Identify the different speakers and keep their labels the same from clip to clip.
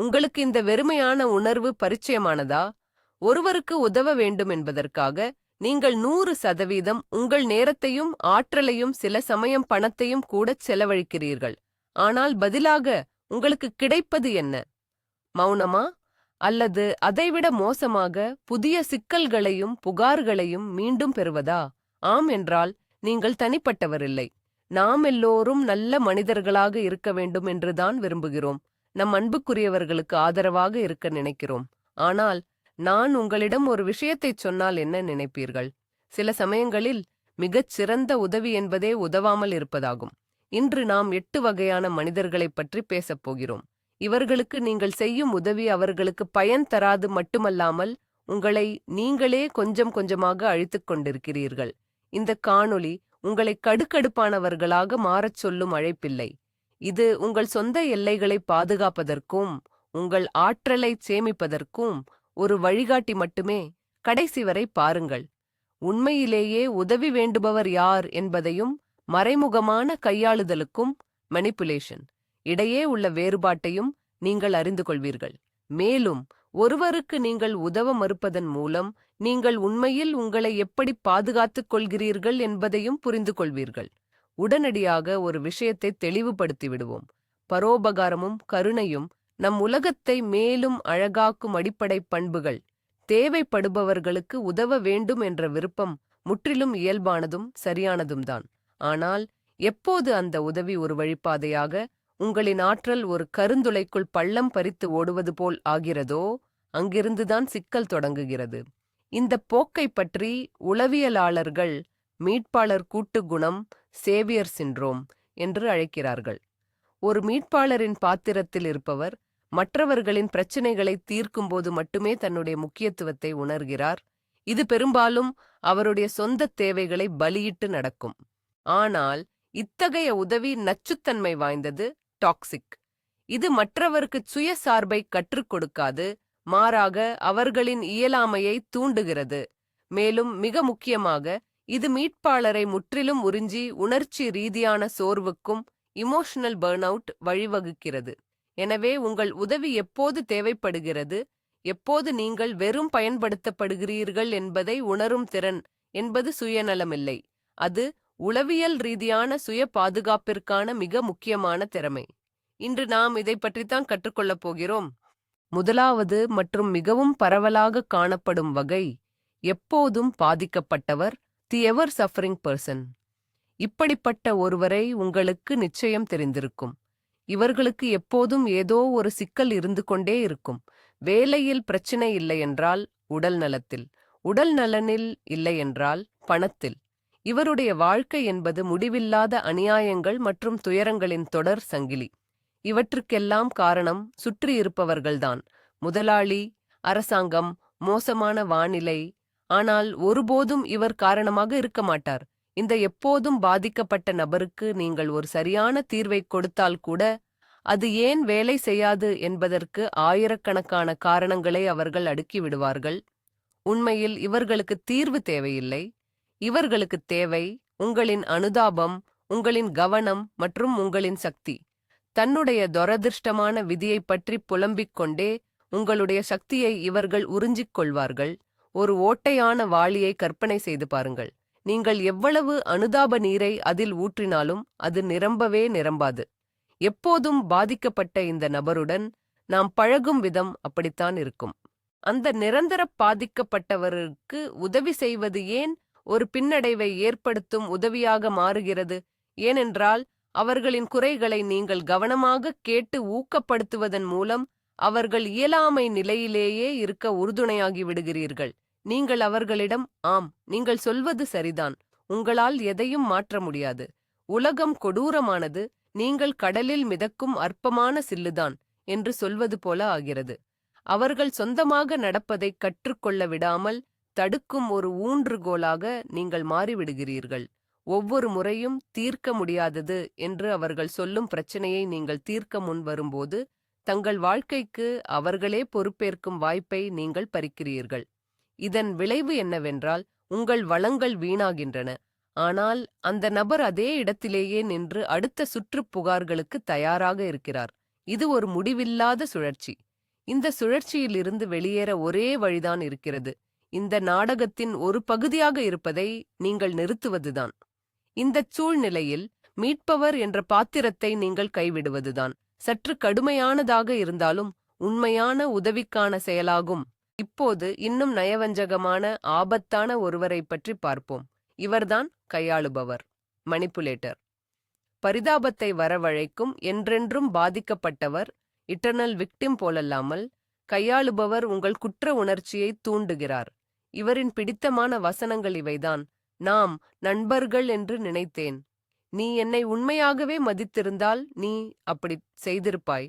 Speaker 1: உங்களுக்கு இந்த வெறுமையான உணர்வு பரிச்சயமானதா? ஒருவருக்கு உதவ வேண்டும் என்பதற்காக நீங்கள் நூறு சதவீதம் உங்கள் நேரத்தையும் ஆற்றலையும் சில சமயம் பணத்தையும் கூடச் செலவழிக்கிறீர்கள். ஆனால் பதிலாக உங்களுக்கு கிடைப்பது என்ன? மௌனமா? அல்லது அதைவிட மோசமாக புதிய சிக்கல்களையும் புகார்களையும் மீண்டும் பெறுவதா? ஆம் என்றால் நீங்கள் தனிப்பட்டவரில்லை. நாம் எல்லோரும் நல்ல மனிதர்களாக இருக்க வேண்டும் என்றுதான் விரும்புகிறோம். நம் அன்புக்குரியவர்களுக்கு ஆதரவாக இருக்க நினைக்கிறோம். ஆனால் நான் உங்களிடம் ஒரு விஷயத்தைச் சொன்னால் என்ன நினைப்பீர்கள்? சில சமயங்களில் மிகச் சிறந்த உதவி என்பதே உதவாமல் இருப்பதாகும். இன்று நாம் எட்டு வகையான மனிதர்களைப் பற்றி பேசப் போகிறோம். இவர்களுக்கு நீங்கள் செய்யும் உதவி அவர்களுக்கு பயன் தராது மட்டுமல்லாமல் உங்களை நீங்களே கொஞ்சம் கொஞ்சமாக அழித்துக் கொண்டிருக்கிறீர்கள். இந்த காணொளி உங்களை கடுக்கடுப்பானவர்களாக மாறச் சொல்லும் அழைப்பில்லை. இது உங்கள் சொந்த எல்லைகளை பாதுகாப்பதற்கும் உங்கள் ஆற்றலை சேமிப்பதற்கும் ஒரு வழிகாட்டி மட்டுமே. கடைசி வரை பாருங்கள். உண்மையிலேயே உதவி வேண்டுபவர் யார் என்பதையும் மறைமுகமான கையாளுதலுக்கும் மனிப்புலேஷன் இடையே உள்ள வேறுபாட்டையும் நீங்கள் அறிந்து கொள்வீர்கள். மேலும் ஒருவருக்கு நீங்கள் உதவ மறுப்பதன் மூலம் நீங்கள் உண்மையில் உங்களை எப்படி பாதுகாத்துக் கொள்கிறீர்கள் என்பதையும் புரிந்து கொள்வீர்கள். உடனடியாக ஒரு விஷயத்தை தெளிவுபடுத்தி விடுவோம் பரோபகாரமும் கருணையும் நம் உலகத்தை மேலும் அழகாக்கும் அடிப்படை பண்புகள். தேவைப்படுபவர்களுக்கு உதவ வேண்டும் என்ற விருப்பம் முற்றிலும் இயல்பானதும் சரியானதும்தான். ஆனால் எப்போது அந்த உதவி ஒரு வழிப்பாதையாக உங்களின் ஆற்றல் ஒரு கருந்துளைக்குள் பள்ளம் பறித்து ஓடுவது போல் ஆகிறதோ அங்கிருந்துதான் சிக்கல் தொடங்குகிறது. இந்த போக்கை பற்றி உளவியலாளர்கள் மீட்பாளர் கூட்டு குணம் சேவியர் சின்ரோம் என்று அழைக்கிறார்கள். ஒரு மீட்பாளரின் பாத்திரத்தில் இருப்பவர் மற்றவர்களின் பிரச்சினைகளை தீர்க்கும்போது மட்டுமே தன்னுடைய முக்கியத்துவத்தை உணர்கிறார். இது பெரும்பாலும் அவருடைய சொந்த தேவைகளை பலியிட்டு நடக்கும். ஆனால் இத்தகைய உதவி நச்சுத்தன்மை வாய்ந்தது டாக்ஸிக் இது மற்றவருக்கு சுயசார்பை கற்றுக் கொடுக்காது மாறாக அவர்களின் இயலாமையை தூண்டுகிறது. மேலும் மிக முக்கியமாக இது மீட்பாளரை முற்றிலும் உறிஞ்சி உணர்ச்சி ரீதியான சோர்வுக்கும் இமோஷனல் பர்ன் அவுட் வழிவகுக்கிறது. எனவே உங்கள் உதவி எப்போது தேவைப்படுகிறது எப்போது நீங்கள் வெறும் பயன்படுத்தப்படுகிறீர்கள் என்பதை உணரும் திறன் என்பது சுயநலமில்லை. அது உளவியல் ரீதியான சுய பாதுகாப்பிற்கான மிக முக்கியமான திறமை. இன்று நாம் இதை பற்றித்தான் கற்றுக்கொள்ளப் போகிறோம். முதலாவது மற்றும் மிகவும் பரவலாக காணப்படும் வகை எப்போதும் பாதிக்கப்பட்டவர் தி எவர் சஃபரிங் பர்சன். இப்படிப்பட்ட ஒருவரை உங்களுக்கு நிச்சயம் தெரிந்திருக்கும். இவர்களுக்கு எப்போதும் ஏதோ ஒரு சிக்கல் இருந்து கொண்டே இருக்கும். வேலையில் பிரச்சினை இல்லையென்றால் உடல் நலத்தில் உடல் நலனில் இல்லையென்றால் பணத்தில். இவருடைய வாழ்க்கை என்பது முடிவில்லாத அநியாயங்கள் மற்றும் துயரங்களின் தொடர் சங்கிலி. இவற்றுக்கெல்லாம் காரணம் சுற்றியிருப்பவர்கள்தான். முதலாளி அரசாங்கம் மோசமான வானிலை ஆனால் ஒருபோதும் இவர் காரணமாக இருக்க மாட்டார். இந்த எப்போதும் பாதிக்கப்பட்ட நபருக்கு நீங்கள் ஒரு சரியான தீர்வை கொடுத்தால் கூட அது ஏன் வேலை செய்யாது என்பதற்கு ஆயிரக்கணக்கான காரணங்களை அவர்கள் அடுக்கி விடுவார்கள். உண்மையில் இவர்களுக்கு தீர்வு தேவையில்லை. இவர்களுக்கு தேவை உங்களின் அனுதாபம் உங்களின் கவனம் மற்றும் உங்களின் சக்தி. தன்னுடைய துரதிர்ஷ்டமான விதியைப் பற்றி புலம்பிக் கொண்டே உங்களுடைய சக்தியை இவர்கள் உறிஞ்சிக் கொள்வார்கள். ஒரு ஓட்டையான வாளியை கற்பனை செய்து பாருங்கள். நீங்கள் எவ்வளவு அனுதாப நீரை அதில் ஊற்றினாலும் அது நிரம்பவே நிரம்பாது. எப்போதும் பாதிக்கப்பட்ட இந்த நபருடன் நாம் பழகும் விதம் அப்படித்தான் இருக்கும். அந்த நிரந்தர பாதிக்கப்பட்டவருக்கு உதவி செய்வது ஏன் ஒரு பின்னடைவை ஏற்படுத்தும் உதவியாக மாறுகிறது? ஏனென்றால் அவர்களின் குறைகளை நீங்கள் கவனமாக கேட்டு ஊக்கப்படுத்துவதன் மூலம் அவர்கள் இயலாமை நிலையிலேயே இருக்க உறுதுணையாகி விடுகிறீர்கள். நீங்கள் அவர்களிடம் ஆம் நீங்கள் சொல்வது சரிதான். உங்களால் எதையும் மாற்ற முடியாது. உலகம் கொடூரமானது. நீங்கள் கடலில் மிதக்கும் அற்பமான சில்லுதான் என்று சொல்வது போல ஆகிறது. அவர்கள் சொந்தமாக நடப்பதைக் கற்றுக்கொள்ள விடாமல் தடுக்கும் ஒரு ஊன்றுகோலாக நீங்கள் மாறிவிடுகிறீர்கள். ஒவ்வொரு முறையும் தீர்க்க முடியாதது என்று அவர்கள் சொல்லும் பிரச்சனையை நீங்கள் தீர்க்க முன் வரும்போது தங்கள் வாழ்க்கைக்கு அவர்களே பொறுப்பேற்கும் வாய்ப்பை நீங்கள் பறிக்கிறீர்கள். இதன் விளைவு என்னவென்றால் உங்கள் வளங்கள் வீணாகின்றன. ஆனால் அந்த நபர் அதே இடத்திலேயே நின்று அடுத்த சுற்றுப் புகார்களுக்கு தயாராக இருக்கிறார். இது ஒரு முடிவில்லாத சுழற்சி. இந்த சுழற்சியிலிருந்து வெளியேற ஒரே வழிதான் இருக்கிறது. இந்த நாடகத்தின் ஒரு பகுதியாக இருப்பதை நீங்கள் நிறுத்துவதுதான். இந்தச் சூழ்நிலையில் மீட்பவர் என்ற பாத்திரத்தை நீங்கள் கைவிடுவதுதான். சற்று கடுமையானதாக இருந்தாலும் உண்மையான உதவிக்கான செயலாகும். இப்போது இன்னும் நயவஞ்சகமான ஆபத்தான ஒருவரைப் பற்றி பார்ப்போம். இவர்தான் கையாளுபவர். மணிப்புலேட்டர் பரிதாபத்தை வரவழைக்கும் என்றென்றும் பாதிக்கப்பட்டவர் இட்டர்னல் விக்டிம் போலல்லாமல் கையாளுபவர் உங்கள் குற்ற உணர்ச்சியை தூண்டுகிறார். இவரின் பிடித்தமான வசனங்கள் இவைதான். நாம் நண்பர்கள் என்று நினைத்தேன். நீ என்னை உண்மையாகவே மதித்திருந்தால் நீ அப்படி செய்திருப்பாய்.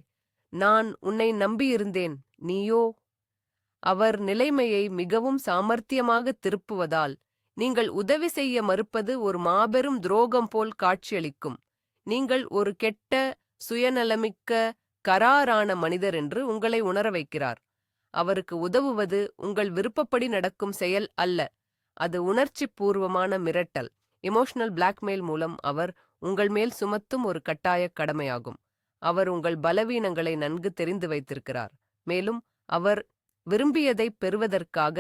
Speaker 1: நான் உன்னை நம்பியிருந்தேன் நீயோ? அவர் நிலைமையை மிகவும் சாமர்த்தியமாக திருப்புவதால் நீங்கள் உதவி செய்ய மறுப்பது ஒரு மாபெரும் துரோகம் போல் காட்சியளிக்கும். நீங்கள் ஒரு கெட்ட சுயநலமிக்க கராரான மனிதர் என்று உங்களை உணர வைக்கிறார். அவருக்கு உதவுவது உங்கள் விருப்பப்படி நடக்கும் செயல் அல்ல அது உணர்ச்சி பூர்வமான மிரட்டல். எமோஷனல் பிளாக்மெயில் மூலம் அவர் உங்கள் மேல் சுமத்தும் ஒரு கட்டாய கடமையாகும். அவர் உங்கள் பலவீனங்களை நன்கு தெரிந்து வைத்திருக்கிறார். மேலும் அவர் விரும்பியதை பெறுவதற்காக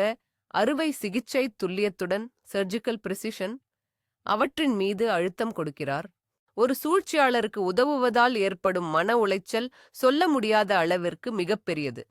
Speaker 1: அறுவை சிகிச்சை துல்லியத்துடன் சர்ஜிக்கல் பிரிசிஷன் அவற்றின் மீது அழுத்தம் கொடுக்கிறார். ஒரு சூழ்ச்சியாளருக்கு உதவுவதால் ஏற்படும் மன உளைச்சல் சொல்ல முடியாத அளவிற்கு மிகப்பெரியது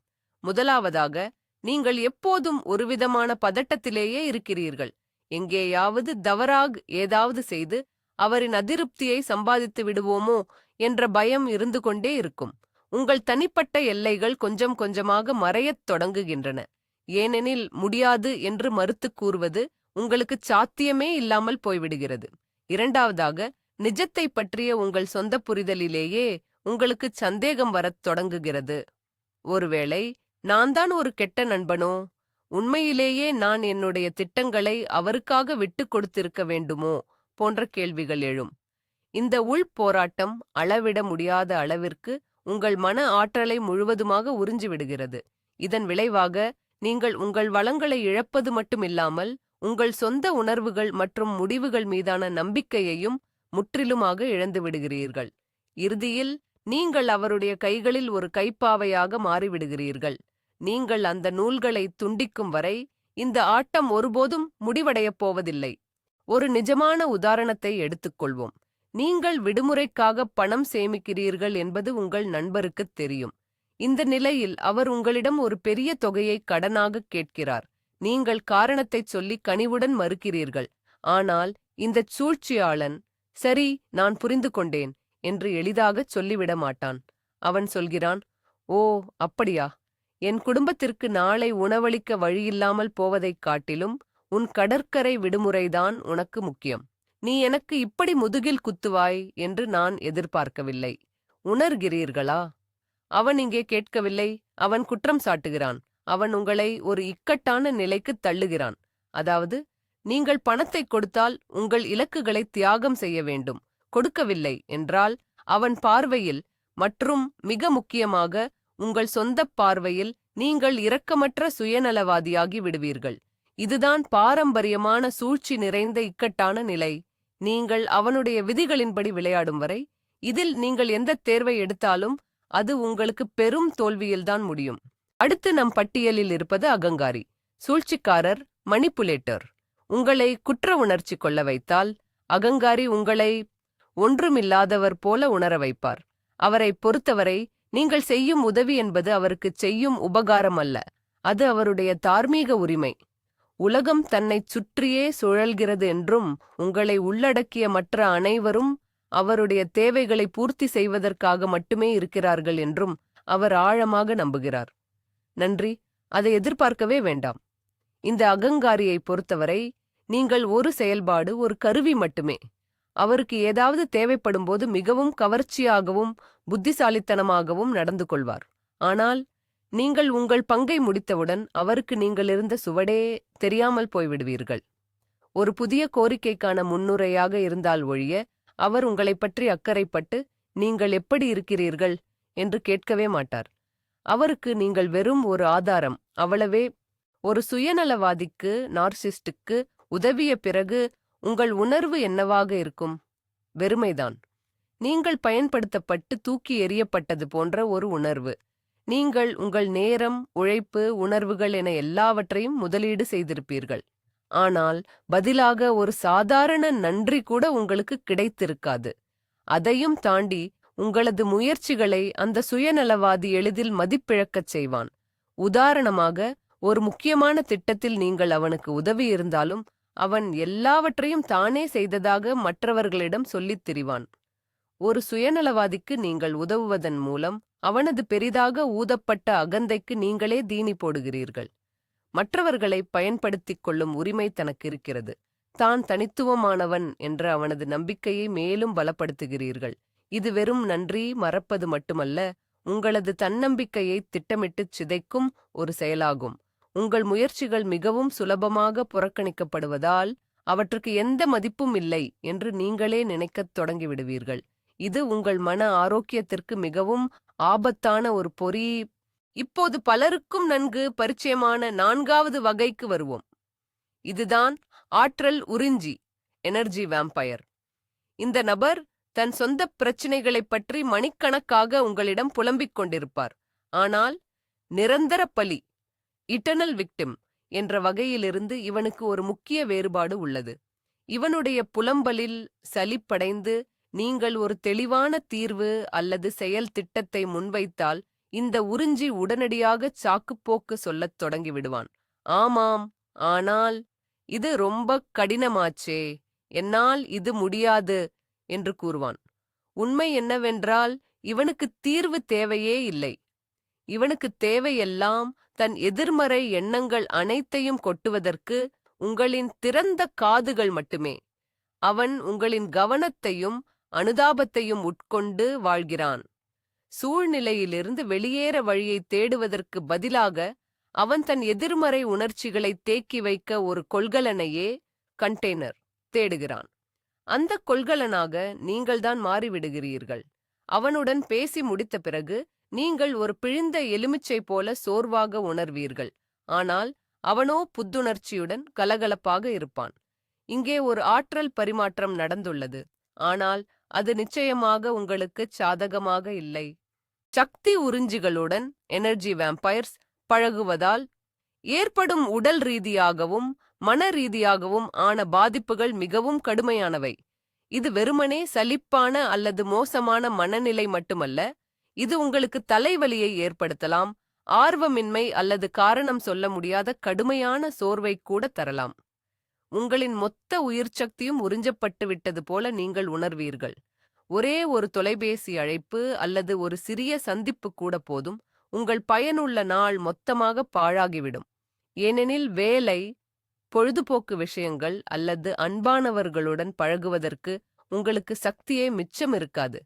Speaker 1: முதலாவதாக நீங்கள் எப்போதும் ஒருவிதமான பதட்டத்திலேயே இருக்கிறீர்கள். எங்கேயாவது தவறாக ஏதாவது செய்து அவரின் அதிருப்தியை சம்பாதித்து விடுவோமோ என்ற பயம் இருந்து கொண்டே இருக்கும். உங்கள் தனிப்பட்ட எல்லைகள் கொஞ்சம் கொஞ்சமாக மறையத் தொடங்குகின்றன. ஏனெனில் முடியாது என்று மறுத்துக் கூறுவது உங்களுக்கு சாத்தியமே இல்லாமல் போய்விடுகிறது. இரண்டாவதாக நிஜத்தை பற்றிய உங்கள் சொந்த புரிதலிலேயே உங்களுக்கு சந்தேகம் வரத் தொடங்குகிறது. ஒருவேளை நான் தான் ஒரு கெட்ட நண்பனோ? உண்மையிலேயே நான் என்னுடைய திட்டங்களை அவருக்காக விட்டுக் கொடுத்திருக்க வேண்டுமோ? போன்ற கேள்விகள் எழும். இந்த உள் போராட்டம் அளவிட முடியாத அளவிற்கு உங்கள் மன ஆற்றலை முழுவதுமாக உறிஞ்சிவிடுகிறது இதன் விளைவாக நீங்கள் உங்கள் வளங்களை இழப்பது மட்டுமில்லாமல் உங்கள் சொந்த உணர்வுகள் மற்றும் முடிவுகள் மீதான நம்பிக்கையையும் முற்றிலுமாக இழந்து விடுகிறீர்கள். இறுதியில் நீங்கள் அவருடைய கைகளில் ஒரு கைப்பாவையாக மாறிவிடுகிறீர்கள். நீங்கள் அந்த நூல்களை துண்டிக்கும் வரை இந்த ஆட்டம் ஒருபோதும் முடிவடையப் போவதில்லை. ஒரு நிஜமான உதாரணத்தை எடுத்துக்கொள்வோம். நீங்கள் விடுமுறைக்காக பணம் சேமிக்கிறீர்கள் என்பது உங்கள் நண்பருக்குத் தெரியும். இந்த நிலையில் அவர் உங்களிடம் ஒரு பெரிய தொகையை கடனாக கேட்கிறார். நீங்கள் காரணத்தைச் சொல்லி கனிவுடன் மறுக்கிறீர்கள். ஆனால் இந்தச் சூழ்ச்சியாளன் சரி நான் புரிந்து கொண்டேன் என்று எளிதாகச் சொல்லிவிட மாட்டான் அவன் சொல்கிறான் ஓ அப்படியா? என் குடும்பத்திற்கு நாளை உணவளிக்க வழியில்லாமல் போவதைக் காட்டிலும் உன் கடற்கரை விடுமுறைதான் உனக்கு முக்கியம். நீ எனக்கு இப்படி முதுகில் குத்துவாய் என்று நான் எதிர்பார்க்கவில்லை. உணர்கிறீர்களா? அவன் இங்கே கேட்கவில்லை. அவன் குற்றம் சாட்டுகிறான். அவன் உங்களை ஒரு இக்கட்டான நிலைக்குத் தள்ளுகிறான். அதாவது நீங்கள் பணத்தை கொடுத்தால் உங்கள் இலக்குகளை தியாகம் செய்ய வேண்டும். கொடுக்கவில்லை என்றால் அவன் பார்வையில் மற்றும் மிக முக்கியமாக உங்கள் சொந்தப் பார்வையில் நீங்கள் இரக்கமற்ற சுயநலவாதியாகி விடுவீர்கள். இதுதான் பாரம்பரியமான சூழ்ச்சி நிறைந்த இக்கட்டான நிலை. நீங்கள் அவனுடைய விதிகளின்படி விளையாடும் வரை இதில் நீங்கள் எந்த தேர்வை எடுத்தாலும் அது உங்களுக்கு பெரும் தோல்வியில்தான் முடியும். அடுத்து நம் பட்டியலில் இருப்பது அகங்காரி சூழ்ச்சிக்காரர் மணிப்புலேட்டர். உங்களை குற்ற உணர்ச்சி கொள்ள வைத்தால் அகங்காரி உங்களை ஒன்றுமில்லாதவர் போல உணர வைப்பார். அவரை பொறுத்தவரை நீங்கள் செய்யும் உதவி என்பது அவருக்குச் செய்யும் உபகாரம் அல்ல அது அவருடைய தார்மீக உரிமை. உலகம் தன்னைச் சுற்றியே சுழல்கிறது என்றும் உங்களை உள்ளடக்கிய மற்ற அனைவரும் அவருடைய தேவைகளை பூர்த்தி செய்வதற்காக மட்டுமே இருக்கிறார்கள் என்றும் அவர் ஆழமாக நம்புகிறார். நன்றி. அதை எதிர்பார்க்கவே வேண்டாம். இந்த அகங்காரியை பொறுத்தவரை நீங்கள் ஒரு செயல்பாடு ஒரு கருவி மட்டுமே. அவருக்கு ஏதாவது தேவைப்படும்போது மிகவும் கவர்ச்சியாகவும் புத்திசாலித்தனமாகவும் நடந்து கொள்வார். ஆனால் நீங்கள் உங்கள் பங்கை முடித்தவுடன் அவருக்கு நீங்கள் இருந்த சுவடே தெரியாமல் போய்விடுவீர்கள். ஒரு புதிய கோரிக்கைக்கான முன்னுரையாக இருந்தால் ஒழிய அவர் உங்களைப் பற்றி அக்கறைப்பட்டு நீங்கள் எப்படி இருக்கிறீர்கள் என்று கேட்கவே மாட்டார். அவருக்கு நீங்கள் வெறும் ஒரு ஆதாரம் அவ்வளவே ஒரு சுயநலவாதிக்கு நார்சிஸ்டுக்கு உதவிய பிறகு உங்கள் உணர்வு என்னவாக இருக்கும்? வெறுமைதான். நீங்கள் பயன்படுத்தப்பட்டு தூக்கி எறியப்பட்டது போன்ற ஒரு உணர்வு. நீங்கள் உங்கள் நேரம் உழைப்பு உணர்வுகள் என எல்லாவற்றையும் முதலீடு செய்திருப்பீர்கள். ஆனால் பதிலாக ஒரு சாதாரண நன்றி கூட உங்களுக்கு கிடைத்திருக்காது. அதையும் தாண்டி உங்களது முயற்சிகளை அந்த சுயநலவாதி எளிதில் மதிப்பிழக்கச் செய்வான். உதாரணமாக ஒரு முக்கியமான திட்டத்தில் நீங்கள் அவனுக்கு உதவி இருந்தாலும் அவன் எல்லாவற்றையும் தானே செய்ததாக மற்றவர்களிடம் சொல்லித் திரிவான். ஒரு சுயநலவாதிக்கு நீங்கள் உதவுவதன் மூலம் அவனது பெரிதாக ஊதப்பட்ட அகந்தைக்கு நீங்களே தீனி போடுகிறீர்கள். மற்றவர்களை பயன்படுத்திக் கொள்ளும் உரிமை தனக்கு இருக்கிறது. தான் தனித்துவமானவன் என்ற அவனது நம்பிக்கையை மேலும் பலப்படுத்துகிறீர்கள். இது வெறும் நன்றி மறப்பது மட்டுமல்ல உங்களது தன்னம்பிக்கையை திட்டமிட்டுச் சிதைக்கும் ஒரு செயலாகும். உங்கள் முயற்சிகள் மிகவும் சுலபமாக புறக்கணிக்கப்படுவதால் அவற்றுக்கு எந்த மதிப்பும் இல்லை என்று நீங்களே நினைக்கத் தொடங்கிவிடுவீர்கள். இது உங்கள் மன ஆரோக்கியத்திற்கு மிகவும் ஆபத்தான ஒரு பொறி. இப்போது பலருக்கும் நன்கு பரிச்சயமான நான்காவது வகைக்கு வருவோம். இதுதான் ஆற்றல் உறிஞ்சி எனர்ஜி வேம்பயர் இந்த நபர் தன் சொந்த பிரச்சினைகளைப் பற்றி மணிக்கணக்காக உங்களிடம் புலம்பிக் கொண்டிருப்பார். ஆனால் நிரந்தர பலி இட்டர்னல் விக்டிம் என்ற வகையிலிருந்து இவனுக்கு ஒரு முக்கிய வேறுபாடு உள்ளது. இவனுடைய புலம்பலில் சலிப்படைந்து நீங்கள் ஒரு தெளிவான தீர்வு அல்லது செயல் திட்டத்தை முன்வைத்தால் இந்த உறிஞ்சி உடனடியாக சாக்குப்போக்கு சொல்லத் தொடங்கிவிடுவான். ஆமாம் ஆனால் இது ரொம்ப கடினமாச்சே என்னால் இது முடியாது என்று கூறுவான். உண்மை என்னவென்றால் இவனுக்கு தீர்வு தேவையே இல்லை. இவனுக்கு தேவையெல்லாம் தன் எதிர்மறை எண்ணங்கள் அனைத்தையும் கொட்டுவதற்கு உங்களின் திறந்த காதுகள் மட்டுமே. அவன் உங்களின் கவனத்தையும் அனுதாபத்தையும் உட்கொண்டு வாழ்கிறான். சூழ்நிலையிலிருந்து வெளியேற வழியை தேடுவதற்கு பதிலாக அவன் தன் எதிர்மறை உணர்ச்சிகளை தேக்கி வைக்க ஒரு கொள்கலனையே கண்டெய்னர் தேடுகிறான். அந்த கொள்கலனாக நீங்கள்தான் மாறிவிடுகிறீர்கள். அவனுடன் பேசி முடித்த பிறகு நீங்கள் ஒரு பிழிந்த எலுமிச்சை போல சோர்வாக உணர்வீர்கள். ஆனால் அவனோ புத்துணர்ச்சியுடன் கலகலப்பாக இருப்பான். இங்கே ஒரு ஆற்றல் பரிமாற்றம் நடந்துள்ளது. ஆனால் அது நிச்சயமாக உங்களுக்கு சாதகமாக இல்லை. சக்தி உறிஞ்சிகளுடன் எனர்ஜி வேம்பயர்ஸ் பழகுவதால் ஏற்படும் உடல் ரீதியாகவும் மன ரீதியாகவும் ஆன பாதிப்புகள் மிகவும் கடுமையானவை. இது வெறுமனே சலிப்பான அல்லது மோசமான மனநிலை மட்டுமல்ல இது உங்களுக்கு தலைவலியை ஏற்படுத்தலாம் ஆர்வமின்மை அல்லது காரணம் சொல்ல முடியாத கடுமையான சோர்வை கூட தரலாம். உங்களின் மொத்த உயிர்ச்சக்தியும் உறிஞ்சப்பட்டு விட்டது போல நீங்கள் உணர்வீர்கள். ஒரே ஒரு தொலைபேசி அழைப்பு அல்லது ஒரு சிறிய சந்திப்பு கூட போதும் உங்கள் பயனுள்ள நாள் மொத்தமாக பாழாகிவிடும். ஏனெனில் வேலை பொழுதுபோக்கு விஷயங்கள் அல்லது அன்பானவர்களுடன் பழகுவதற்கு உங்களுக்கு சக்தியே மிச்சம் இருக்காது.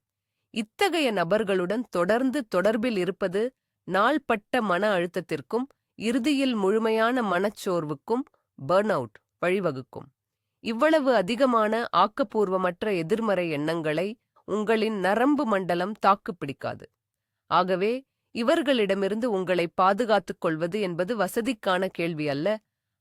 Speaker 1: இத்தகைய நபர்களுடன் தொடர்ந்து தொடர்பில் இருப்பது நாள்பட்ட மன அழுத்தத்திற்கும் இறுதியில் முழுமையான மனச்சோர்வுக்கும் பர்ன் அவுட் வழிவகுக்கும். இவ்வளவு அதிகமான ஆக்கப்பூர்வமற்ற எதிர்மறை எண்ணங்களை உங்களின் நரம்பு மண்டலம் தாக்குப்பிடிக்காது ஆகவே இவர்களிடமிருந்து உங்களை பாதுகாத்துக் கொள்வது என்பது வசதிக்கான கேள்வி அல்ல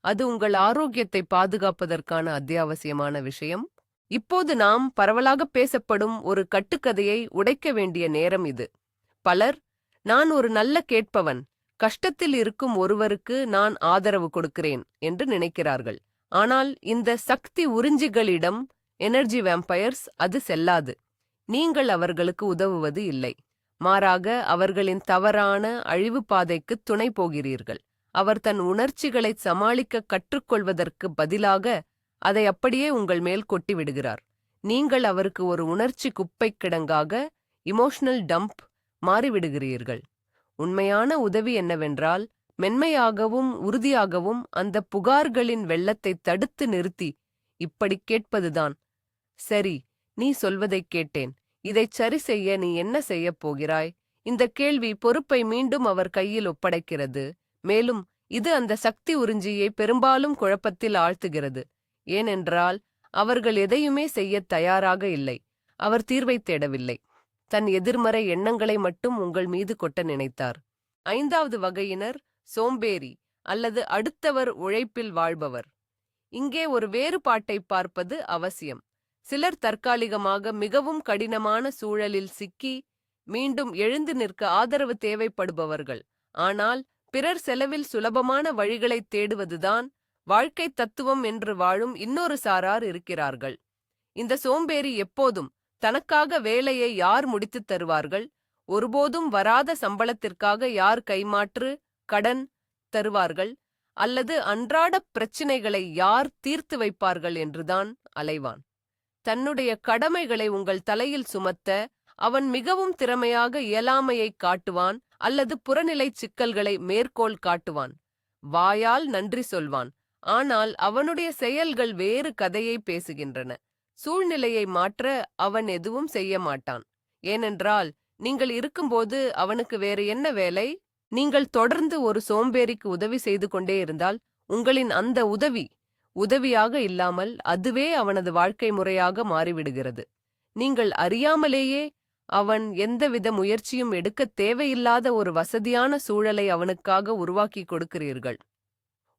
Speaker 1: அது உங்கள் ஆரோக்கியத்தை பாதுகாப்பதற்கான அத்தியாவசியமான விஷயம். இப்போது நாம் பரவலாக பேசப்படும் ஒரு கட்டுக்கதையை உடைக்க வேண்டிய நேரம் இது. பலர் நான் ஒரு நல்ல கேட்பவன் கஷ்டத்தில் இருக்கும் ஒருவருக்கு நான் ஆதரவு கொடுக்கிறேன் என்று நினைக்கிறார்கள். ஆனால் இந்த சக்தி உறிஞ்சிகளிடம் எனர்ஜி வேம்பயர்ஸ் அது செல்லாது. நீங்கள் அவர்களுக்கு உதவுவது இல்லை. மாறாக அவர்களின் தவறான அழிவு பாதைக்கு துணை போகிறீர்கள். அவர் தன் உணர்ச்சிகளை சமாளிக்க கற்றுக்கொள்வதற்கு பதிலாக அதை அப்படியே உங்கள் மேல் கொட்டிவிடுகிறார். நீங்கள் அவருக்கு ஒரு உணர்ச்சி குப்பை கிடங்காக இமோஷனல் டம்ப் மாறிவிடுகிறீர்கள். உண்மையான உதவி என்னவென்றால் மென்மையாகவும் உறுதியாகவும் அந்த புகார்களின் வெள்ளத்தை தடுத்து நிறுத்தி இப்படி கேட்பதுதான். சரி நீ சொல்வதைக் கேட்டேன். இதைச் சரி செய்ய நீ என்ன செய்யப் போகிறாய்? இந்த கேள்வி பொறுப்பை மீண்டும் அவர் கையில் ஒப்படைக்கிறது. மேலும் இது அந்த சக்தி உறிஞ்சியை பெரும்பாலும் குழப்பத்தில் ஆழ்த்துகிறது. ஏனென்றால் அவர்கள் எதையுமே செய்யத் தயாராக இல்லை. அவர் தீர்வைத் தேடவில்லை. தன் எதிர்மறை எண்ணங்களை மட்டும் உங்கள் மீது கொட்ட நினைத்தார். ஐந்தாவது வகையினர் சோம்பேறி அல்லது அடுத்தவர் உழைப்பில் வாழ்பவர். இங்கே ஒரு வேறுபாட்டை பார்ப்பது அவசியம். சிலர் தற்காலிகமாக மிகவும் கடினமான சூழலில் சிக்கி மீண்டும் எழுந்து நிற்க ஆதரவு தேவைப்படுபவர்கள். ஆனால் பிறர் செலவில் சுலபமான வழிகளைத் தேடுவதுதான் வாழ்க்கை தத்துவம் என்று வாழும் இன்னொரு சாரார் இருக்கிறார்கள். இந்த சோம்பேறி எப்போதும் தனக்காக வேலையை யார் முடித்துத் தருவார்கள்? ஒருபோதும் வராத சம்பளத்திற்காக யார் கைமாற்று கடன் தருவார்கள்? அல்லது அன்றாடப் பிரச்சினைகளை யார் தீர்த்து வைப்பார்கள் என்றுதான் அலைவான். தன்னுடைய கடமைகளை உங்கள் தலையில் சுமத்த அவன் மிகவும் திறமையாக இயலாமையைக் காட்டுவான் அல்லது புறநிலைச் சிக்கல்களை மேற்கோள் காட்டுவான். வாயால் நன்றி சொல்வான். ஆனால் அவனுடைய செயல்கள் வேறு கதையை பேசுகின்றன. சூழ்நிலையை மாற்ற அவன் எதுவும் செய்ய மாட்டான். ஏனென்றால் நீங்கள் இருக்கும்போது அவனுக்கு வேறு என்ன வேலை? நீங்கள் தொடர்ந்து ஒரு சோம்பேறிக்கு உதவி செய்து கொண்டே இருந்தால் உங்களின் அந்த உதவி உதவியாக இல்லாமல் அதுவே அவனது வாழ்க்கை முறையாக மாறிவிடுகிறது. நீங்கள் அறியாமலேயே அவன் எந்தவித முயற்சியும் எடுக்கத் தேவையில்லாத ஒரு வசதியான சூழலை அவனுக்காக உருவாக்கிக் கொடுக்கிறீர்கள்.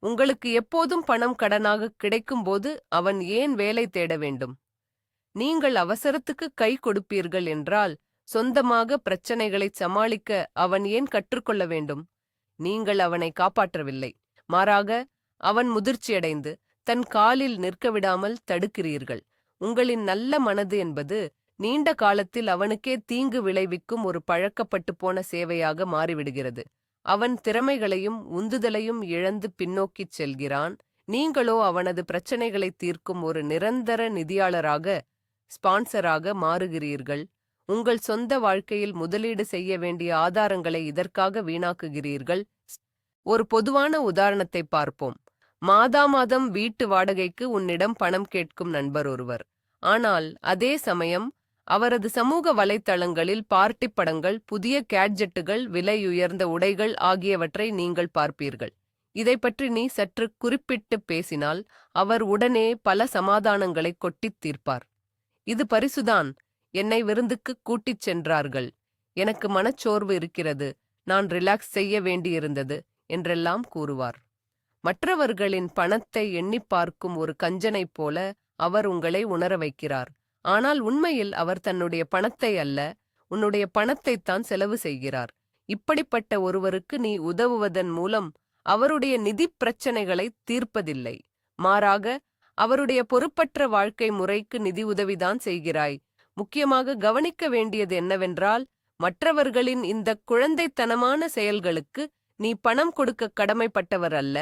Speaker 1: உங்களுக்கு எப்போதும் பணம் கடனாக கிடைக்கும்போது அவன் ஏன் வேலை தேட வேண்டும்? நீங்கள் அவசரத்துக்கு கை கொடுப்பீர்கள் என்றால் சொந்தமாக பிரச்சனைகளைச் சமாளிக்க அவன் ஏன் கற்றுக்கொள்ள வேண்டும்? நீங்கள் அவனை காப்பாற்றவில்லை. மாறாக அவன் முதிர்ச்சியடைந்து தன் காலில் நிற்க விடாமல் தடுக்கிறீர்கள். உங்களின் நல்ல மனது என்பது நீண்ட காலத்தில் அவனுக்கே தீங்கு விளைவிக்கும் ஒரு பழக்கப்பட்டு போன சேவையாக மாறிவிடுகிறது. அவன் திறமைகளையும் உந்துதலையும் இழந்து பின்னோக்கிச் செல்கிறான். நீங்களோ அவனது பிரச்சனைகளை தீர்க்கும் ஒரு நிரந்தர நிதியாளராக ஸ்பான்சராக மாறுகிறீர்கள். உங்கள் சொந்த வாழ்க்கையில் முதலீடு செய்ய வேண்டிய ஆதாரங்களை இதற்காக வீணாக்குகிறீர்கள். ஒரு பொதுவான உதாரணத்தை பார்ப்போம். மாதா மாதம் வீட்டு வாடகைக்கு உன்னிடம் பணம் கேட்கும் நண்பர் ஒருவர். ஆனால் அதே சமயம் அவரது சமூக வலைத்தளங்களில் பார்ட்டி படங்கள் புதிய கேட்ஜெட்டுகள் விலையுயர்ந்த உடைகள் ஆகியவற்றை நீங்கள் பார்ப்பீர்கள். இதை பற்றி நீ சற்று குறிப்பிட்டு பேசினால் அவர் உடனே பல சமாதானங்களை கொட்டித் தீர்ப்பார். இது பரிசுதான். என்னை விருந்துக்கு கூட்டிச் சென்றார்கள். எனக்கு மனச்சோர்வு இருக்கிறது. நான் ரிலாக்ஸ் செய்ய வேண்டியிருந்தது என்றெல்லாம் கூறுவார். மற்றவர்களின் பணத்தை எண்ணிப் பார்க்கும் ஒரு கஞ்சனைப் போல அவர் உங்களை உணர வைக்கிறார். ஆனால் உண்மையில் அவர் தன்னுடைய பணத்தை அல்ல உன்னுடைய பணத்தைத்தான் செலவு செய்கிறார். இப்படிப்பட்ட ஒருவருக்கு நீ உதவுவதன் மூலம் அவருடைய நிதிப் பிரச்சனைகளை தீர்ப்பதில்லை. மாறாக அவருடைய பொறுப்பற்ற வாழ்க்கை முறைக்கு நிதி உதவிதான் செய்கிறாய். முக்கியமாக கவனிக்க வேண்டியது என்னவென்றால் மற்றவர்களின் இந்த குழந்தைத்தனமான செயல்களுக்கு நீ பணம் கொடுக்க கடமைப்பட்டவர் அல்ல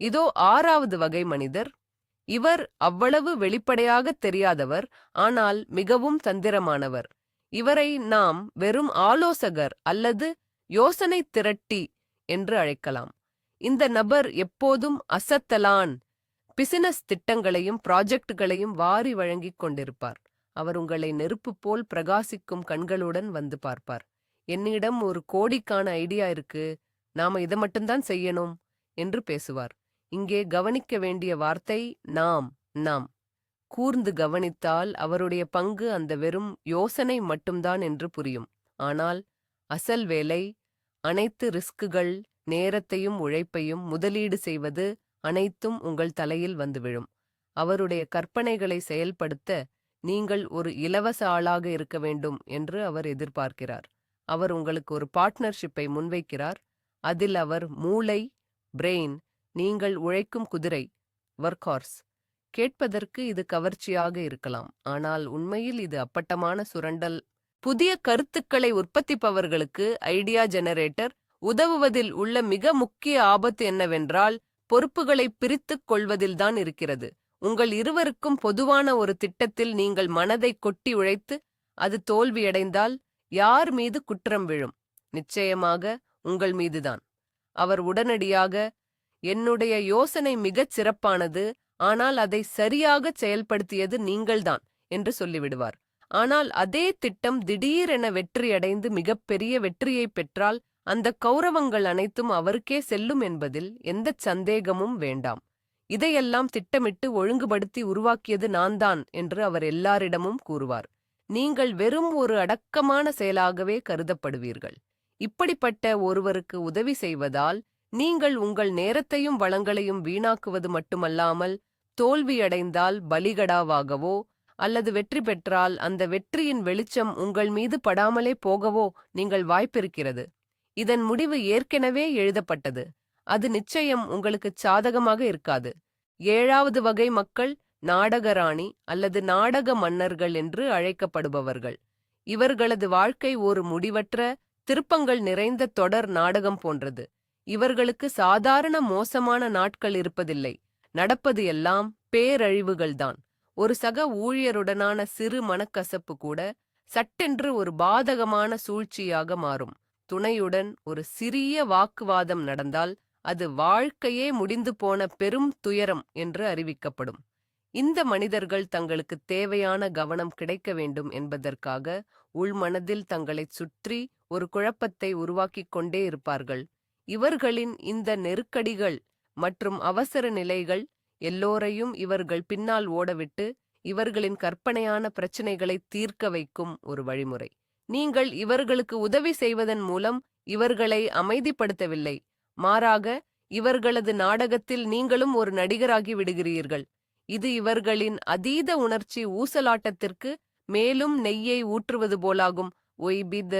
Speaker 1: இதோ ஆறாவது வகை மனிதர். இவர் அவ்வளவு வெளிப்படையாகத் தெரியாதவர் ஆனால் மிகவும் தந்திரமானவர். இவரை நாம் வெறும் ஆலோசகர் அல்லது யோசனை திரட்டி என்று அழைக்கலாம். இந்த நபர் எப்போதும் அசத்தலான் பிசினஸ் திட்டங்களையும் ப்ராஜெக்டுகளையும் வாரி வழங்கிக் கொண்டிருப்பார். அவர் உங்களை நெருப்பு போல் பிரகாசிக்கும் கண்களுடன் வந்து பார்ப்பார். என்னிடம் ஒரு கோடிக்கான ஐடியா இருக்கு நாம இதை மட்டும்தான் செய்யணும் என்று பேசுவார். இங்கே கவனிக்க வேண்டிய வார்த்தை நாம் நாம். கூர்ந்து கவனித்தால் அவருடைய பங்கு அந்த வெறும் யோசனை மட்டும்தான் என்று புரியும். ஆனால் அசல் வேலை அனைத்து ரிஸ்குகள் நேரத்தையும் உழைப்பையும் முதலீடு செய்வது அனைத்தும் உங்கள் தலையில் வந்து விழும். அவருடைய கற்பனைகளை செயல்படுத்த நீங்கள் ஒரு இலவச ஆளாக இருக்க வேண்டும் என்று அவர் எதிர்பார்க்கிறார். அவர் உங்களுக்கு ஒரு பார்ட்னர்ஷிப்பை முன்வைக்கிறார். அதில் அவர் மூளை பிரெயின் நீங்கள் உழைக்கும் குதிரை ஒர்க்ஹார்ஸ் கேட்பதற்கு இது கவர்ச்சியாக இருக்கலாம். ஆனால் உண்மையில் இது அப்பட்டமான சுரண்டல். புதிய கருத்துக்களை உற்பத்திப்பவர்களுக்கு ஐடியா ஜெனரேட்டர் உதவுவதில் உள்ள மிக முக்கிய ஆபத்து என்னவென்றால் பொறுப்புகளை பிரித்துக் கொள்வதில்தான் இருக்கிறது. உங்கள் இருவருக்கும் பொதுவான ஒரு திட்டத்தில் நீங்கள் மனதை கொட்டி உழைத்து அது தோல்வியடைந்தால் யார் மீது குற்றம் விழும்? நிச்சயமாக உங்கள் மீதுதான். அவர் உடனடியாக என்னுடைய யோசனை மிகச் சிறப்பானது ஆனால் அதை சரியாகச் செயல்படுத்தியது நீங்கள்தான் என்று சொல்லிவிடுவார். ஆனால் அதே திட்டம் திடீரென வெற்றியடைந்து மிகப்பெரிய வெற்றியைப் பெற்றால் அந்த கௌரவங்கள் அனைத்தும் அவருக்கே செல்லும் என்பதில் எந்தச் சந்தேகமும் வேண்டாம். இதையெல்லாம் திட்டமிட்டு ஒழுங்குபடுத்தி உருவாக்கியது நான்தான் என்று அவர் எல்லாரிடமும் கூறுவார். நீங்கள் வெறும் ஒரு அடக்கமான செயலாகவே கருதப்படுவீர்கள். இப்படிப்பட்ட ஒருவருக்கு உதவி செய்வதால் நீங்கள் உங்கள் நேரத்தையும் வளங்களையும் வீணாக்குவது மட்டுமல்லாமல் தோல்வியடைந்தால் பலிகடாவாகவோ அல்லது வெற்றி பெற்றால் அந்த வெற்றியின் வெளிச்சம் உங்கள் மீது படாமலே போகவோ நீங்கள் வாய்ப்பிருக்கிறது. இதன் முடிவு ஏற்கனவே எழுதப்பட்டது. அது நிச்சயம் உங்களுக்கு சாதகமாக இருக்காது. ஏழாவது வகை மக்கள் நாடகராணி அல்லது நாடக மன்னர்கள் என்று அழைக்கப்படுபவர்கள். இவர்களது வாழ்க்கை ஒரு முடிவற்ற திருப்பங்கள் நிறைந்த தொடர் நாடகம் போன்றது. இவர்களுக்கு சாதாரண மோசமான நாட்கள் இருப்பதில்லை. நடப்பது எல்லாம் பேரழிவுகள்தான் ஒரு சக ஊழியருடனான சிறு மனக்கசப்பு கூட சட்டென்று ஒரு பாதகமான சூழ்ச்சியாக மாறும். துணையுடன் ஒரு சிறிய வாக்குவாதம் நடந்தால் அது வாழ்க்கையே முடிந்து போன பெரும் துயரம் என்று அறிவிக்கப்படும். இந்த மனிதர்கள் தங்களுக்கு தேவையான கவனம் கிடைக்க வேண்டும் என்பதற்காக உள்மனதில் தங்களைச் சுற்றி ஒரு குழப்பத்தை உருவாக்கிக் கொண்டே இருப்பார்கள். இவர்களின் இந்த நெருக்கடிகள் மற்றும் அவசர நிலைகள் எல்லோரையும் இவர்கள் பின்னால் ஓடவிட்டு இவர்களின் கற்பனையான பிரச்சினைகளை தீர்க்க வைக்கும் ஒரு வழிமுறை. நீங்கள் இவர்களுக்கு உதவி செய்வதன் மூலம் இவர்களை அமைதிப்படுத்தவில்லை. மாறாக இவர்களது நாடகத்தில் நீங்களும் ஒரு நடிகராகி விடுகிறீர்கள். இது இவர்களின் அதீத உணர்ச்சி ஊசலாட்டத்திற்கு மேலும் நெய்யை ஊற்றுவது போலாகும். ஒய்பித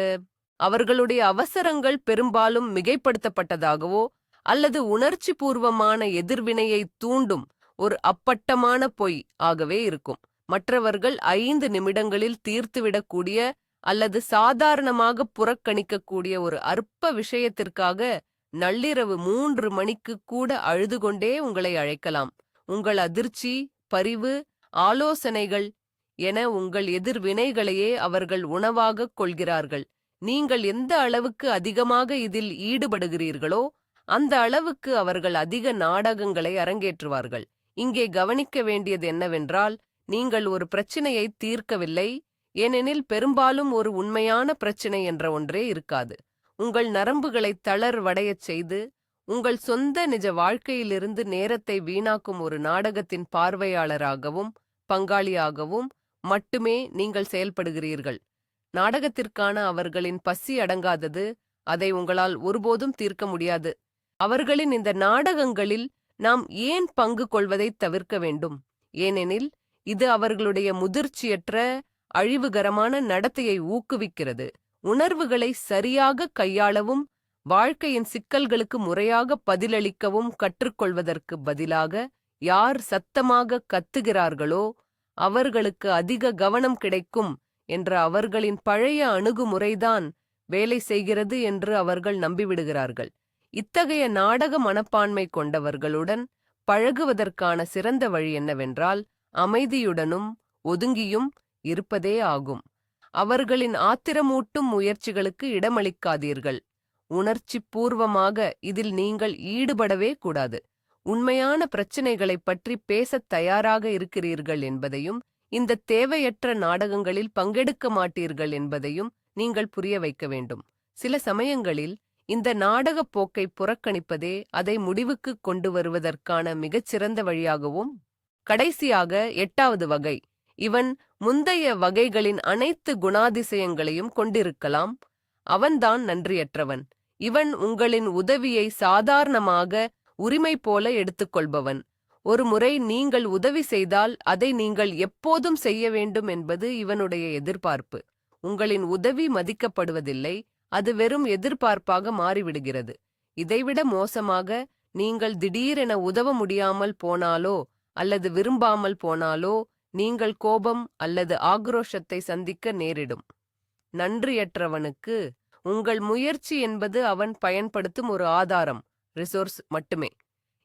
Speaker 1: அவர்களுடைய அவசரங்கள் பெரும்பாலும் மிகைப்படுத்தப்பட்டதாகவோ அல்லது உணர்ச்சி பூர்வமான எதிர்வினையை தூண்டும் ஒரு அப்பட்டமான பொய் ஆகவே இருக்கும். மற்றவர்கள் ஐந்து நிமிடங்களில் தீர்த்துவிடக்கூடிய அல்லது சாதாரணமாக புறக்கணிக்கக்கூடிய ஒரு அற்ப விஷயத்திற்காக நள்ளிரவு மூன்று மணிக்கு கூட அழுது கொண்டே உங்களை அழைக்கலாம். உங்கள் அதிர்ச்சி பரிவு ஆலோசனைகள் என உங்கள் எதிர்வினைகளையே அவர்கள் உணவாகக் கொள்கிறார்கள். நீங்கள் எந்த அளவுக்கு அதிகமாக இதில் ஈடுபடுகிறீர்களோ அந்த அளவுக்கு அவர்கள் அதிக நாடகங்களை அரங்கேற்றுவார்கள். இங்கே கவனிக்க வேண்டியது என்னவென்றால் நீங்கள் ஒரு பிரச்சினையை தீர்க்கவில்லை ஏனெனில் பெரும்பாலும் ஒரு உண்மையான பிரச்சினை என்ற ஒன்றே இருக்காது. உங்கள் நரம்புகளை தளர்வடையச் செய்து உங்கள் சொந்த நிஜ வாழ்க்கையிலிருந்து நேரத்தை வீணாக்கும் ஒரு நாடகத்தின் பார்வையாளராகவும் பங்காளியாகவும் மட்டுமே நீங்கள் செயல்படுகிறீர்கள். நாடகத்திற்கான அவர்களின் பசி அடங்காதது அதை உங்களால் ஒருபோதும் தீர்க்க முடியாது. அவர்களின் இந்த நாடகங்களில் நாம் ஏன் பங்கு கொள்வதைத் தவிர்க்க வேண்டும்? ஏனெனில் இது அவர்களுடைய முதிர்ச்சியற்ற அழிவுகரமான நடத்தையை ஊக்குவிக்கிறது. உணர்வுகளை சரியாக கையாளவும் வாழ்க்கையின் சிக்கல்களுக்கு முறையாக பதிலளிக்கவும் கற்றுக்கொள்வதற்கு பதிலாக யார் சத்தமாக கத்துகிறார்களோ அவர்களுக்கு அதிக கவனம் கிடைக்கும் என்ற அவர்களின் பழைய அணுகுமுறைதான் வேலை செய்கிறது என்று அவர்கள் நம்பிவிடுகிறார்கள். இத்தகைய நாடக மனப்பான்மை கொண்டவர்களுடன் பழகுவதற்கான சிறந்த வழி என்னவென்றால் அமைதியுடனும் ஒதுங்கியும் இருப்பதே ஆகும். அவர்களின் ஆத்திரமூட்டும் முயற்சிகளுக்கு இடமளிக்காதீர்கள். உணர்ச்சி பூர்வமாக இதில் நீங்கள் ஈடுபடவே கூடாது. உண்மையான பிரச்சினைகளைப் பற்றி பேசத் தயாராக இருக்கிறீர்கள் என்பதையும் இந்த தேவையற்ற நாடகங்களில் பங்கெடுக்க மாட்டீர்கள் என்பதையும் நீங்கள் புரிய வைக்க வேண்டும். சில சமயங்களில் இந்த நாடகப் போக்கை புறக்கணிப்பதே அதை முடிவுக்கு கொண்டு வருவதற்கான மிகச்சிறந்த வழியாகவும் கடைசியாக எட்டாவது வகை இவன் முந்தைய வகைகளின் அனைத்து குணாதிசயங்களையும் கொண்டிருக்கலாம். அவன்தான் நன்றியற்றவன். இவன் உங்களின் உதவியை சாதாரணமாக உரிமை போல எடுத்துக்கொள்பவன். ஒரு முறை நீங்கள் உதவி செய்தால் அதை நீங்கள் எப்போதும் செய்ய வேண்டும் என்பது இவனுடைய எதிர்பார்ப்பு. உங்களின் உதவி மதிக்கப்படுவதில்லை அது வெறும் எதிர்பார்ப்பாக மாறிவிடுகிறது. இதைவிட மோசமாக நீங்கள் திடீரென உதவ முடியாமல் போனாலோ அல்லது விரும்பாமல் போனாலோ நீங்கள் கோபம் அல்லது ஆக்ரோஷத்தை சந்திக்க நேரிடும். நன்றியற்றவனுக்கு உங்கள் முயற்சி என்பது அவன் பயன்படுத்தும் ஒரு ஆதாரம் ரிசோர்ஸ் மட்டுமே.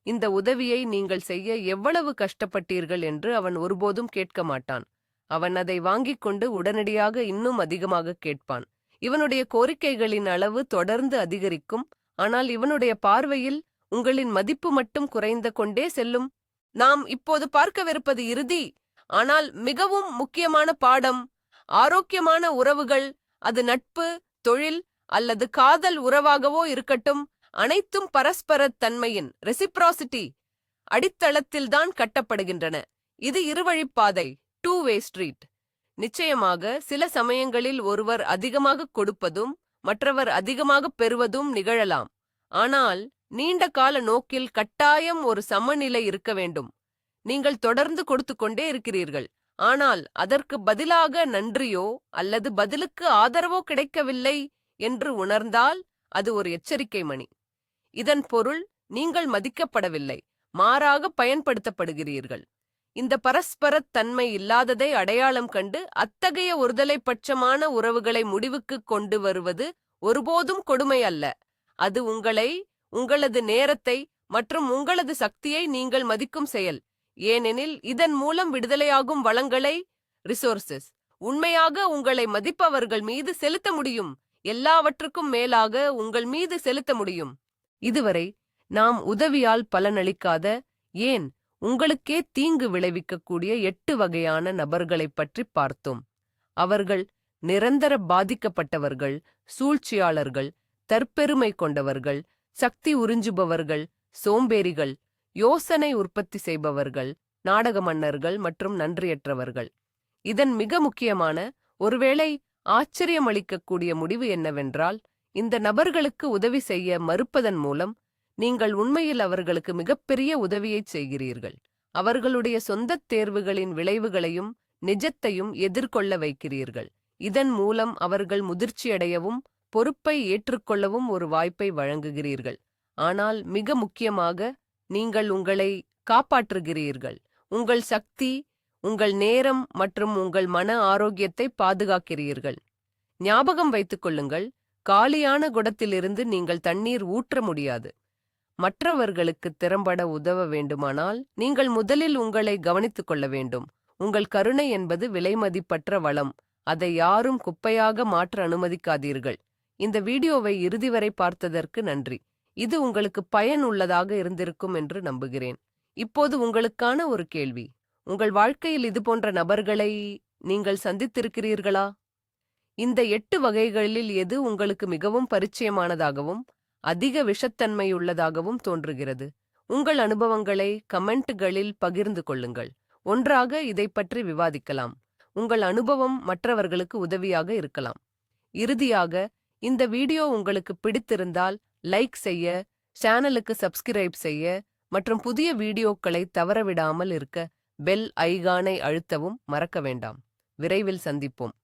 Speaker 1: இந்த உதவியை நீங்கள் செய்ய எவ்வளவு கஷ்டப்பட்டீர்கள் என்று அவன் ஒருபோதும் கேட்க மாட்டான். அவன் அதை வாங்கிக் கொண்டு உடனடியாக இன்னும் அதிகமாக கேட்பான். இவனுடைய கோரிக்கைகளின் அளவு தொடர்ந்து அதிகரிக்கும். ஆனால் இவனுடைய பார்வையில் உங்களின் மதிப்பு மட்டும் குறைந்து கொண்டே செல்லும். நாம் இப்போது பார்க்கவிருப்பது இறுதி. ஆனால் மிகவும் முக்கியமான பாடம் ஆரோக்கியமான உறவுகள் அது நட்பு தொழில் அல்லது காதல் உறவாகவோ இருக்கட்டும் அனைத்தும் பரஸ்பரத் தன்மையின் ரெசிப்ராசிட்டி அடித்தளத்தில்தான் கட்டப்படுகின்றன. இது இருவழிப்பாதை டூ வே ஸ்ட்ரீட் நிச்சயமாக சில சமயங்களில் ஒருவர் அதிகமாக கொடுப்பதும் மற்றவர் அதிகமாக பெறுவதும் நிகழலாம். ஆனால் நீண்ட கால நோக்கில் கட்டாயம் ஒரு சமநிலை இருக்க வேண்டும். நீங்கள் தொடர்ந்து கொடுத்து கொண்டே இருக்கிறீர்கள். ஆனால் அதற்கு பதிலாக நன்றியோ அல்லது பதிலுக்கு ஆதரவோ கிடைக்கவில்லை என்று உணர்ந்தால் அது ஒரு எச்சரிக்கை மணி. இதன் பொருள் நீங்கள் மதிக்கப்படவில்லை மாறாக பயன்படுத்தப்படுகிறீர்கள். இந்த பரஸ்பரத் தன்மை இல்லாததை அடையாளம் கண்டு அத்தகைய ஒருதலைப்பட்சமான உறவுகளை முடிவுக்கு கொண்டு வருவது ஒருபோதும் கொடுமை அல்ல. அது உங்களை உங்களது நேரத்தை மற்றும் உங்களது சக்தியை நீங்கள் மதிக்கும் செயல். ஏனெனில் இதன் மூலம் விடுதலையாகும் வளங்களை ரிசோர்சஸ் உண்மையாக உங்களை மதிப்பவர்கள் மீது செலுத்த முடியும். எல்லாவற்றுக்கும் மேலாக உங்கள் மீது செலுத்த முடியும். இதுவரை நாம் உதவியால் பலனளிக்காத ஏன் உங்களுக்கே தீங்கு விளைவிக்கக்கூடிய எட்டு வகையான நபர்களைப் பற்றி பார்த்தோம். அவர்கள் நிரந்தர பாதிக்கப்பட்டவர்கள் சூழ்ச்சியாளர்கள் தற்பெருமை கொண்டவர்கள் சக்தி உறிஞ்சுபவர்கள் சோம்பேறிகள் யோசனை உற்பத்தி செய்பவர்கள் நாடக மன்னர்கள் மற்றும் நன்றியற்றவர்கள். இதன் மிக முக்கியமான ஒருவேளை ஆச்சரியமளிக்கக்கூடிய முடிவு என்னவென்றால் இந்த நபர்களுக்கு உதவி செய்ய மறுப்பதன் மூலம் நீங்கள் உண்மையில் அவர்களுக்கு மிகப்பெரிய உதவியைச் செய்கிறீர்கள். அவர்களுடைய சொந்தத் தேர்வுகளின் விளைவுகளையும் நிஜத்தையும் எதிர்கொள்ள வைக்கிறீர்கள். இதன் மூலம் அவர்கள் முதிர்ச்சியடையவும் பொறுப்பை ஏற்றுக்கொள்ளவும் ஒரு வாய்ப்பை வழங்குகிறீர்கள். ஆனால் மிக முக்கியமாக நீங்கள் உங்களை காப்பாற்றுகிறீர்கள். உங்கள் சக்தி உங்கள் நேரம் மற்றும் உங்கள் மன ஆரோக்கியத்தை பாதுகாக்கிறீர்கள். ஞாபகம் வைத்துக் கொள்ளுங்கள் காலியான குடத்திலிருந்து நீங்கள் தண்ணீர் ஊற்ற முடியாது. மற்றவர்களுக்கு திறம்பட உதவ வேண்டுமானால் நீங்கள் முதலில் உங்களை கவனித்துக் கொள்ள வேண்டும். உங்கள் கருணை என்பது விலைமதிப்பற்ற வளம். அதை யாரும் குப்பையாக மாற்ற அனுமதிக்காதீர்கள். இந்த வீடியோவை இறுதி வரை பார்த்ததற்கு நன்றி. இது உங்களுக்கு பயன் உள்ளதாக இருந்திருக்கும் என்று நம்புகிறேன். இப்போது உங்களுக்கான ஒரு கேள்வி. உங்கள் வாழ்க்கையில் இதுபோன்ற நபர்களை நீங்கள் சந்தித்திருக்கிறீர்களா? இந்த எட்டு வகைகளில் எது உங்களுக்கு மிகவும் பரிச்சயமானதாகவும் அதிக விஷத்தன்மையுள்ளதாகவும் தோன்றுகிறது? உங்கள் அனுபவங்களை கமெண்ட்டுகளில் பகிர்ந்து கொள்ளுங்கள். ஒன்றாக இதைப் பற்றி விவாதிக்கலாம். உங்கள் அனுபவம் மற்றவர்களுக்கு உதவியாக இருக்கலாம். இறுதியாக இந்த வீடியோ உங்களுக்கு பிடித்திருந்தால் லைக் செய்ய சேனலுக்கு சப்ஸ்கிரைப் செய்ய மற்றும் புதிய வீடியோக்களை தவறவிடாமல் இருக்க பெல் ஐகானை அழுத்தவும் மறக்க வேண்டாம். விரைவில் சந்திப்போம்.